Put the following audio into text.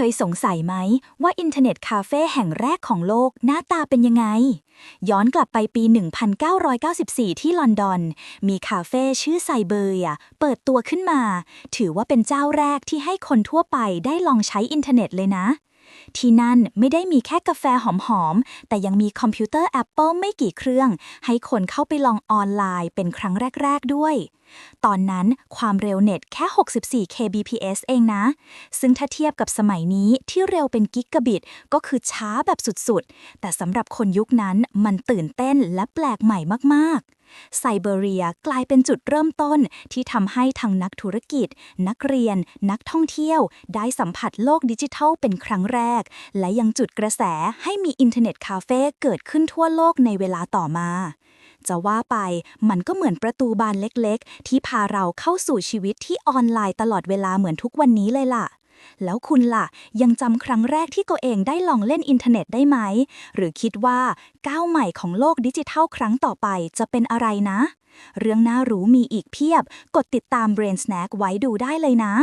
เคยสงสัยไหม ว่าอินเทอร์เน็ตคาเฟ่แห่งแรกของโลกหน้าตาเป็นยังไง ย้อนกลับไปปี 1994 ที่ลอนดอน มีคาเฟ่ชื่อไซเบอร์เปิดตัวขึ้นมา ถือว่าเป็นเจ้าแรกที่ให้คนทั่วไปได้ลองใช้อินเทอร์เน็ตเลยนะ ที่นั่นไม่ได้มีแค่กาแฟหอมๆ แต่ยังมีคอมพิวเตอร์ Apple ไม่กี่เครื่อง ให้คนเข้าไปลองออนไลน์เป็นครั้งแรก ๆ ด้วย ตอนนั้นความเร็วเน็ตแค่ 64 kbps เองนะ ซึ่งถ้าเทียบกับสมัยนี้ที่เร็วเป็นกิกะบิต ก็คือช้าแบบสุดๆ แต่สำหรับคนยุคนั้นมันตื่นเต้นและแปลกใหม่มากๆ ไซเบเรียกลายเป็นจุดเริ่มต้นที่ทำให้ทั้งนักธุรกิจ นักเรียน นักท่องเที่ยว ได้สัมผัสโลกดิจิทัลเป็นครั้งแรก และยังจุดกระแสให้มีอินเทอร์เน็ตคาเฟ่เกิดขึ้นทั่วโลกในเวลาต่อมา จะว่าไปมันก็เหมือนประตูบานเล็กๆ ที่พาเราเข้าสู่ชีวิตที่ออนไลน์ตลอดเวลาเหมือนทุกวันนี้เลยล่ะ แล้วคุณล่ะ ยังจำครั้งแรกที่ตัวเองได้ลองเล่นอินเทอร์เน็ตได้ไหม หรือคิดว่าก้าวใหม่ของโลกดิจิทัลครั้งต่อไปจะเป็นอะไรนะ เรื่องน่ารู้มีอีกเพียบ กดติดตาม Brain Snack ไว้ดูได้เลยนะ